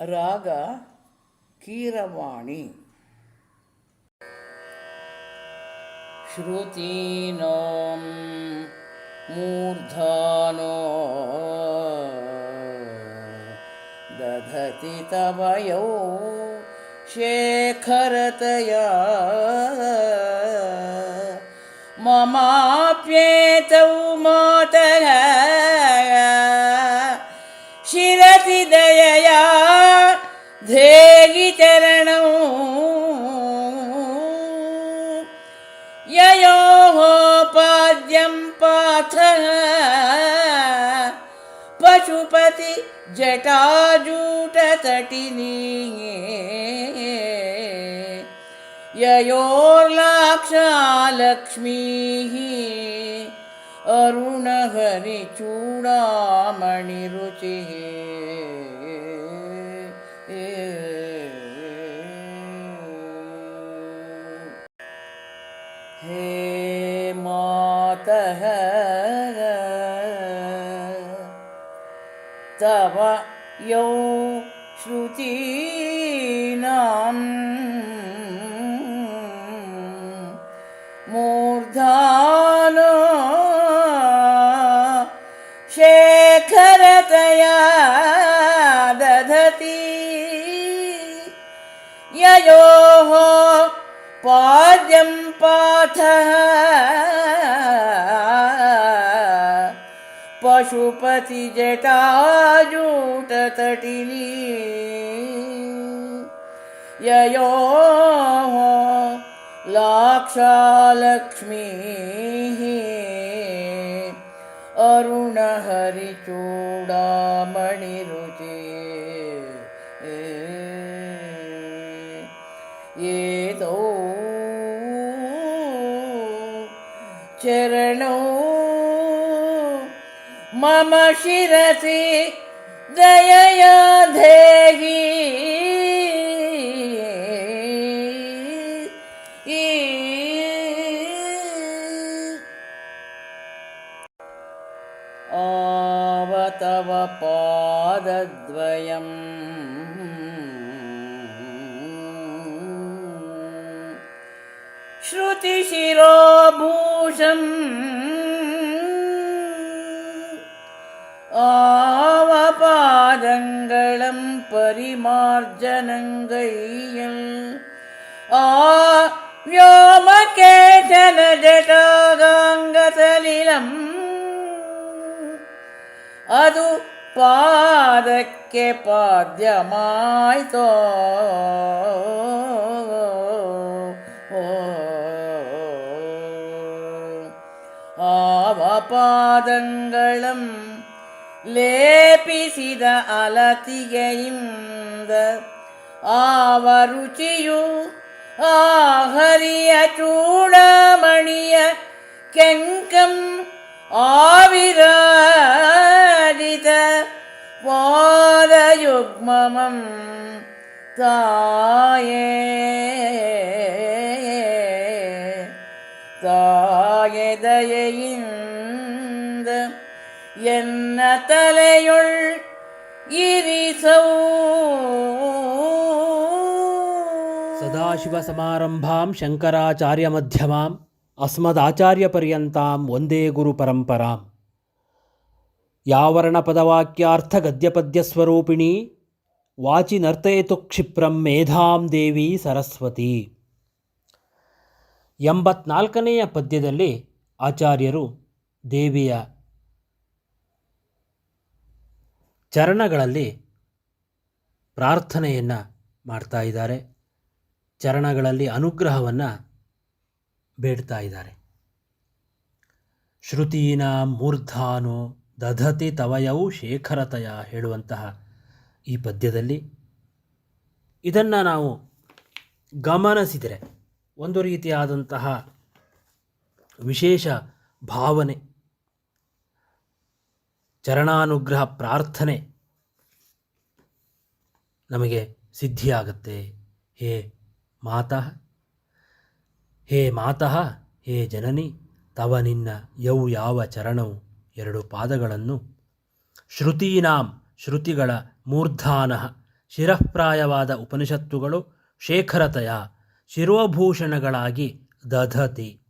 ರಾಗ ಕೀರವಾಣಿ श्रुतीनां मूर्धानो दधति तव यौ शेखरतया ममाप्येतौ मातः पशुपति जटाजूटतटिनी ययोर्लाक्षालक्ष्मीः अरुणहरिचूडामणिरुचिः तव यौ श्रुतीनां मूर्धानो शेखरतया दधति ययोः पाद्यं पाथः पशुपति जटाजूट तटिनी ययो लाक्षालक्ष्मीः अरुणहरिचूडामणिरुचे ये तौ चरणौ मम शिरसि दयया धेहि आव तव पादद्वयम् श्रुतिशिरोभूषम् ஆவபாதங்களம் பரிமார்ஜனங்கையில் ஆ വ്യോമകേശന ജടാകാംഗസലിലം അതു പാദക്കെ പാദ്യമായി തോ ആവപാദങ്ങളും ಲೇಪಿಸಿದ ಅಲತಿಗೆಯಿಂದ ಆವರುಚಿಯು ಆ ಹರಿಯ ಚೂಡಮಣಿಯ ಕೆಂಕಂ ಆವಿರಾಜಿತ ಪಾದಯುಗ್ಮಮಂ ತಾಯೇ ತಾಯೆ தலையுள் ಸದಾಶಿವ ಸಮಾರಂಭಾಂ ಶಂಕರಾಚಾರ್ಯ ಮಧ್ಯಮಾಂ ಅಸ್ಮದಾಚಾರ್ಯ ಪರ್ಯಂತಾಂ ಒಂದೇ ಗುರುಪರಂಪರಾಂ ಯಾವರ್ಣಪದವಾಕ್ಯಾರ್ಥ ಗದ್ಯಪದ್ಯಸ್ವರೂಪಿಣಿ ವಾಚಿ ನರ್ತಯತು ಕ್ಷಿಪ್ರಂ ಮೇಧಾಂ ದೇವಿ ಸರಸ್ವತಿ ಎಂಬತ್ನಾಲ್ಕನೆಯ ಪದ್ಯದಲ್ಲಿ ಆಚಾರ್ಯರು ದೇವಿಯ ಚರಣಗಳಲ್ಲಿ ಪ್ರಾರ್ಥನೆಯನ್ನು ಮಾಡ್ತಾ ಇದ್ದಾರೆ. ಚರಣಗಳಲ್ಲಿ ಅನುಗ್ರಹವನ್ನು ಬೇಡ್ತಾ ಇದ್ದಾರೆ. ಶ್ರುತೀನ ಮೂರ್ಧಾನೋ ದಧತಿ ತವಯವು ಶೇಖರತಯ ಹೇಳುವಂತಹ ಈ ಪದ್ಯದಲ್ಲಿ ಇದನ್ನು ನಾವು ಗಮನಿಸಿದರೆ ಒಂದು ರೀತಿಯಾದಂತಹ ವಿಶೇಷ ಭಾವನೆ, ಚರಣಾನುಗ್ರಹ ಪ್ರಾರ್ಥನೆ ನಮಗೆ ಸಿದ್ಧಿಯಾಗತ್ತೆ. ಹೇ ಮಾತಃ ಹೇ ಮಾತಃ, ಹೇ ಜನನಿ, ತವ ನಿನ್ನ ಯೌ ಯಾವ ಚರಣವು? ಎರಡು ಪಾದಗಳನ್ನು. ಶ್ರುತೀನಾಂ ಶ್ರುತಿಗಳ ಮೂರ್ಧಾನ. ಶಿರಃಪ್ರಾಯವಾದ ಉಪನಿಷತ್ತುಗಳು ಶೇಖರತೆಯ ಶಿರೋಭೂಷಣಗಳಾಗಿ ದಧತಿ.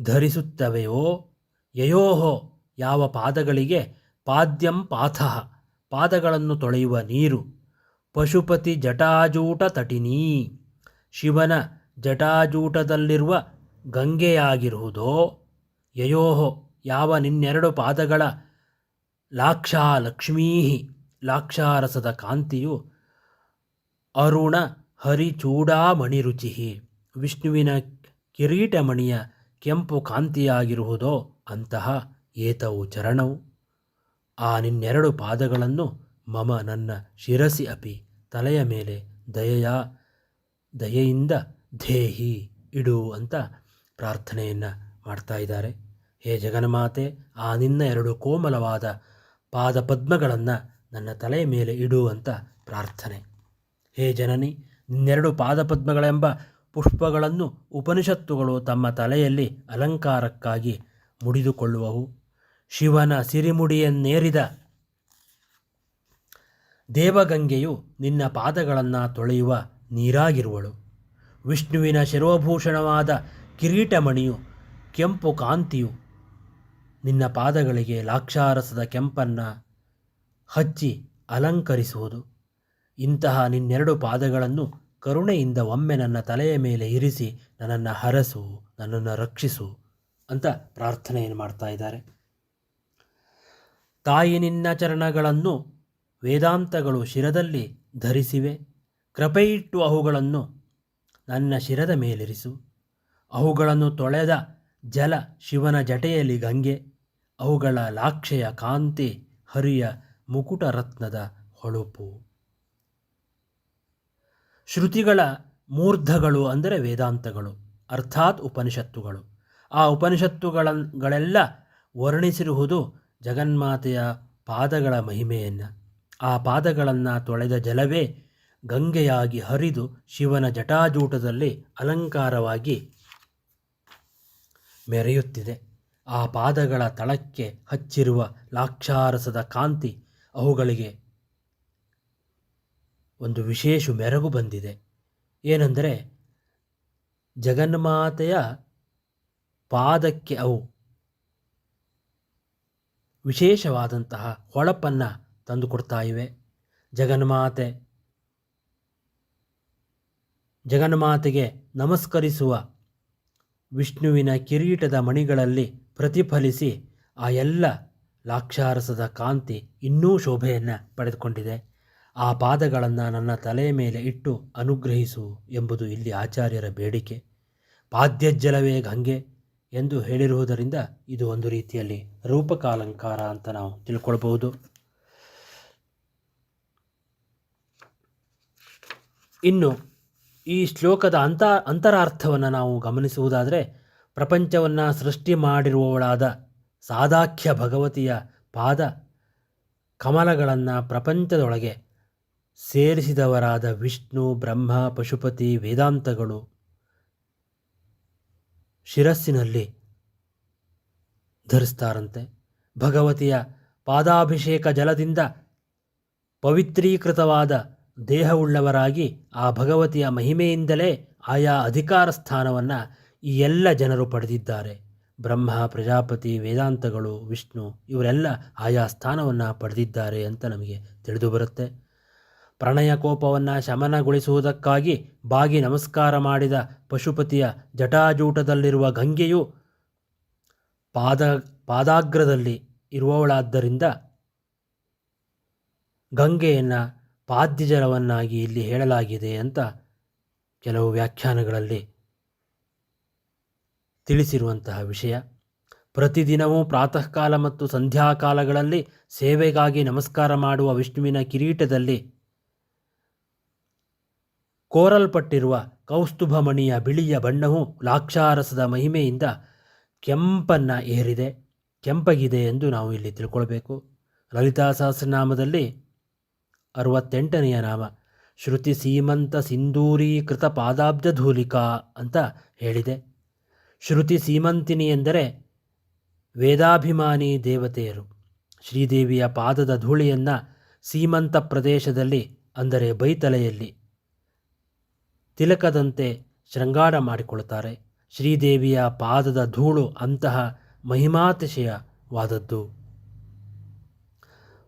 ಧರಿಸುತ್ತವೆಯೋ? ಯಯೋಹೋ, ಯಾವ ಪಾದಗಳಿಗೆ ಪಾದ್ಯಂ ಪಾಥಃ ಪಾದಗಳನ್ನು ತೊಳೆಯುವ ನೀರು. ಪಶುಪತಿ ಜಟಾಜೂಟ ತಟಿನೀ ಶಿವನ ಜಟಾಜೂಟದಲ್ಲಿರುವ ಗಂಗೆಯಾಗಿರುವುದೋ? ಯಯೋಹೋ, ಯಾವ ನಿನ್ನೆರಡು ಪಾದಗಳ ಲಾಕ್ಷಾ ಲಕ್ಷ್ಮೀ ಲಾಕ್ಷಾರಸದ ಕಾಂತಿಯು ಅರುಣ ಹರಿಚೂಡಾಮಣಿರುಚಿ ವಿಷ್ಣುವಿನ ಕಿರೀಟಮಣಿಯ ಕೆಂಪು ಕಾಂತಿಯಾಗಿರುವುದೋ? ಅಂತಹ ಏತವು ಚರಣವು. ಆ ನಿನ್ನೆರಡು ಪಾದಗಳನ್ನು ಮಮ ನನ್ನ ಶಿರಸಿ ಅಪಿ ತಲೆಯ ಮೇಲೆ ದಯೆಯ, ದಯೆಯಿಂದ ಧೇಹಿ ಇಡು ಅಂತ ಪ್ರಾರ್ಥನೆಯನ್ನು ಮಾಡ್ತಾ ಇದ್ದಾರೆ. ಹೇ ಜಗನ್ಮಾತೆ, ಆ ನಿನ್ನ ಎರಡು ಕೋಮಲವಾದ ಪಾದ ಪದ್ಮಗಳನ್ನು ನನ್ನ ತಲೆಯ ಮೇಲೆ ಇಡು ಅಂತ ಪ್ರಾರ್ಥನೆ. ಹೇ ಜನನಿ, ನಿನ್ನೆರಡು ಪಾದಪದ್ಮಗಳೆಂಬ ಪುಷ್ಪಗಳನ್ನು ಉಪನಿಷತ್ತುಗಳು ತಮ್ಮ ತಲೆಯಲ್ಲಿ ಅಲಂಕಾರಕ್ಕಾಗಿ ಮುಡಿದುಕೊಳ್ಳುವವು. ಶಿವನ ಸಿರಿಮುಡಿಯನ್ನೇರಿದ ದೇವಗಂಗೆಯು ನಿನ್ನ ಪಾದಗಳನ್ನು ತೊಳೆಯುವ ನೀರಾಗಿರುವಳು. ವಿಷ್ಣುವಿನ ಶಿರೋಭೂಷಣವಾದ ಕಿರೀಟಮಣಿಯು ಕೆಂಪು ಕಾಂತಿಯು ನಿನ್ನ ಪಾದಗಳಿಗೆ ಲಾಕ್ಷಾರಸದ ಕೆಂಪನ್ನು ಹಚ್ಚಿ ಅಲಂಕರಿಸುವುದು. ಇಂತಹ ನಿನ್ನೆರಡು ಪಾದಗಳನ್ನು ಕರುಣೆಯಿಂದ ಒಮ್ಮೆ ನನ್ನ ತಲೆಯ ಮೇಲೆ ಇರಿಸಿ ನನ್ನನ್ನು ಹರಸು, ನನ್ನನ್ನು ರಕ್ಷಿಸು ಅಂತ ಪ್ರಾರ್ಥನೆಯನ್ನು ಮಾಡ್ತಾ ಇದ್ದಾರೆ. ತಾಯಿ ನಿನ್ನ ಚರಣಗಳನ್ನು ವೇದಾಂತಗಳು ಶಿರದಲ್ಲಿ ಧರಿಸಿವೆ. ಕೃಪೆಯಿಟ್ಟು ಅವುಗಳನ್ನು ನನ್ನ ಶಿರದ ಮೇಲಿರಿಸು. ಅವುಗಳನ್ನು ತೊಳೆದ ಜಲ ಶಿವನ ಜಟೆಯಲ್ಲಿ ಗಂಗೆ, ಅವುಗಳ ಲಾಕ್ಷೆಯ ಕಾಂತಿ ಹರಿಯ ಮುಕುಟ ರತ್ನದ ಹೊಳಪು. ಶ್ರುತಿಗಳ ಮೂರ್ಧಗಳು ಅಂದರೆ ವೇದಾಂತಗಳು, ಅರ್ಥಾತ್ ಉಪನಿಷತ್ತುಗಳು. ಆ ಉಪನಿಷತ್ತುಗಳೆಲ್ಲ ವರ್ಣಿಸಿರುವುದು ಜಗನ್ಮಾತೆಯ ಪಾದಗಳ ಮಹಿಮೆಯನ್ನು. ಆ ಪಾದಗಳನ್ನು ತೊಳೆದ ಜಲವೇ ಗಂಗೆಯಾಗಿ ಹರಿದು ಶಿವನ ಜಟಾಜೂಟದಲ್ಲಿ ಅಲಂಕಾರವಾಗಿ ಮೆರೆಯುತ್ತಿದೆ. ಆ ಪಾದಗಳ ತಳಕ್ಕೆ ಹಚ್ಚಿರುವ ಲಾಕ್ಷಾರಸದ ಕಾಂತಿ ಅವುಗಳಿಗೆ ಒಂದು ವಿಶೇಷ ಮೆರಗು ಬಂದಿದೆ. ಏನೆಂದರೆ, ಜಗನ್ಮಾತೆಯ ಪಾದಕ್ಕೆ ಅವು ವಿಶೇಷವಾದಂತಹ ಹೊಳಪನ್ನು ತಂದುಕೊಡ್ತಾ ಇವೆ. ಜಗನ್ಮಾತೆ ಜಗನ್ಮಾತೆಗೆ ನಮಸ್ಕರಿಸುವ ವಿಷ್ಣುವಿನ ಕಿರೀಟದ ಮಣಿಗಳಲ್ಲಿ ಪ್ರತಿಫಲಿಸಿ ಆ ಎಲ್ಲ ಲಾಕ್ಷಾರಸದ ಕಾಂತಿ ಇನ್ನೂ ಶೋಭೆಯನ್ನು ಪಡೆದುಕೊಂಡಿದೆ. ಆ ಪಾದಗಳನ್ನು ನನ್ನ ತಲೆಯ ಮೇಲೆ ಇಟ್ಟು ಅನುಗ್ರಹಿಸು ಎಂಬುದು ಇಲ್ಲಿ ಆಚಾರ್ಯರ ಬೇಡಿಕೆ. ಪಾದ್ಯಜ್ಜಲವೇ ಗಂಗೆ ಎಂದು ಹೇಳಿರುವುದರಿಂದ ಇದು ಒಂದು ರೀತಿಯಲ್ಲಿ ರೂಪಕಾಲಂಕಾರ ಅಂತ ನಾವು ತಿಳ್ಕೊಳ್ಬಹುದು. ಇನ್ನು, ಈ ಶ್ಲೋಕದ ಅಂತ, ಅಂತರಾರ್ಥವನ್ನು ನಾವು ಗಮನಿಸುವುದಾದರೆ, ಪ್ರಪಂಚವನ್ನು ಸೃಷ್ಟಿ ಮಾಡಿರುವವಳಾದ ಸಾದಾಖ್ಯ ಭಗವತಿಯ ಪಾದ ಕಮಲಗಳನ್ನು ಪ್ರಪಂಚದೊಳಗೆ ಸೇರಿಸಿದವರಾದ ವಿಷ್ಣು, ಬ್ರಹ್ಮ, ಪಶುಪತಿ, ವೇದಾಂತಗಳು ಶಿರಸ್ಸಿನಲ್ಲಿ ಧರಿಸ್ತಾರಂತೆ. ಭಗವತಿಯ ಪಾದಾಭಿಷೇಕ ಜಲದಿಂದ ಪವಿತ್ರೀಕೃತವಾದ ದೇಹವುಳ್ಳವರಾಗಿ ಆ ಭಗವತಿಯ ಮಹಿಮೆಯಿಂದಲೇ ಆಯಾ ಅಧಿಕಾರ ಸ್ಥಾನವನ್ನು ಈ ಎಲ್ಲ ಜನರು ಪಡೆದಿದ್ದಾರೆ. ಬ್ರಹ್ಮ, ಪ್ರಜಾಪತಿ, ವೇದಾಂತಗಳು, ವಿಷ್ಣು ಇವರೆಲ್ಲ ಆಯಾ ಸ್ಥಾನವನ್ನು ಪಡೆದಿದ್ದಾರೆ ಅಂತ ನಮಗೆ ತಿಳಿದು ಬರುತ್ತೆ. ಪ್ರಣಯ ಕೋಪವನ್ನು ಶಮನಗೊಳಿಸುವುದಕ್ಕಾಗಿ ಬಾಗಿ ನಮಸ್ಕಾರ ಮಾಡಿದ ಪಶುಪತಿಯ ಜಟಾಜೂಟದಲ್ಲಿರುವ ಗಂಗೆಯು ಪಾದ, ಪಾದಾಗ್ರದಲ್ಲಿ ಇರುವವಳಾದ್ದರಿಂದ ಗಂಗೆಯನ್ನು ಪಾದ್ಯಜಲವನ್ನಾಗಿ ಇಲ್ಲಿ ಹೇಳಲಾಗಿದೆ ಅಂತ ಕೆಲವು ವ್ಯಾಖ್ಯಾನಗಳಲ್ಲಿ ತಿಳಿಸಿರುವಂತಹ ವಿಷಯ. ಪ್ರತಿದಿನವೂ ಪ್ರಾತಃಕಾಲ ಮತ್ತು ಸಂಧ್ಯಾಕಾಲಗಳಲ್ಲಿ ಸೇವೆಗಾಗಿ ನಮಸ್ಕಾರ ಮಾಡುವ ವಿಷ್ಣುವಿನ ಕಿರೀಟದಲ್ಲಿ ಕೋರಲ್ಪಟ್ಟಿರುವ ಕೌಸ್ತುಭಮಣಿಯ ಬಿಳಿಯ ಬಣ್ಣವು ಲಾಕ್ಷಾರಸದ ಮಹಿಮೆಯಿಂದ ಕೆಂಪನ್ನು ಏರಿದೆ. ಕೆಂಪಗಿದೆ ಎಂದು ನಾವು ಇಲ್ಲಿ ತಿಳ್ಕೊಳ್ಬೇಕು. ಲಲಿತಾ ಸಹಸ್ರನಾಮದಲ್ಲಿ ಅರವತ್ತೆಂಟನೆಯ ನಾಮ. ಶ್ರುತಿ ಸೀಮಂತ ಸಿಂಧೂರೀಕೃತ ಪಾದಾಬ್ಜ ಧೂಲಿಕಾ ಅಂತ ಹೇಳಿದೆ. ಶ್ರುತಿ ಸೀಮಂತಿನಿ ಎಂದರೆ ವೇದಾಭಿಮಾನಿ ದೇವತೆಯರು. ಶ್ರೀದೇವಿಯ ಪಾದದ ಧೂಳಿಯನ್ನು ಸೀಮಂತ ಪ್ರದೇಶದಲ್ಲಿ, ಅಂದರೆ ಬೈತಲೆಯಲ್ಲಿ, ತಿಲಕದಂತೆ ಶೃಂಗಾರ ಮಾಡಿಕೊಳ್ಳುತ್ತಾರೆ. ಶ್ರೀದೇವಿಯ ಪಾದದ ಧೂಳು ಅಂತಹ ಮಹಿಮಾತಿಶಯವಾದದ್ದು.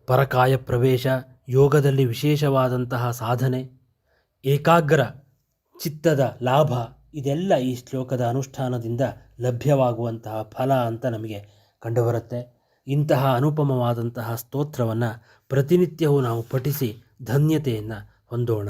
ಪರಕಾಯ ಪ್ರವೇಶ ಯೋಗದಲ್ಲಿ ವಿಶೇಷವಾದಂತಹ ಸಾಧನೆ, ಏಕಾಗ್ರ ಚಿತ್ತದ ಲಾಭ, ಇದೆಲ್ಲ ಈ ಶ್ಲೋಕದ ಅನುಷ್ಠಾನದಿಂದ ಲಭ್ಯವಾಗುವಂತಹ ಫಲ ಅಂತ ನಮಗೆ ಕಂಡುಬರುತ್ತೆ. ಇಂತಹ ಅನುಪಮವಾದಂತಹ ಸ್ತೋತ್ರವನ್ನು ಪ್ರತಿನಿತ್ಯವೂ ನಾವು ಪಠಿಸಿ ಧನ್ಯತೆಯನ್ನು ಹೊಂದೋಣ.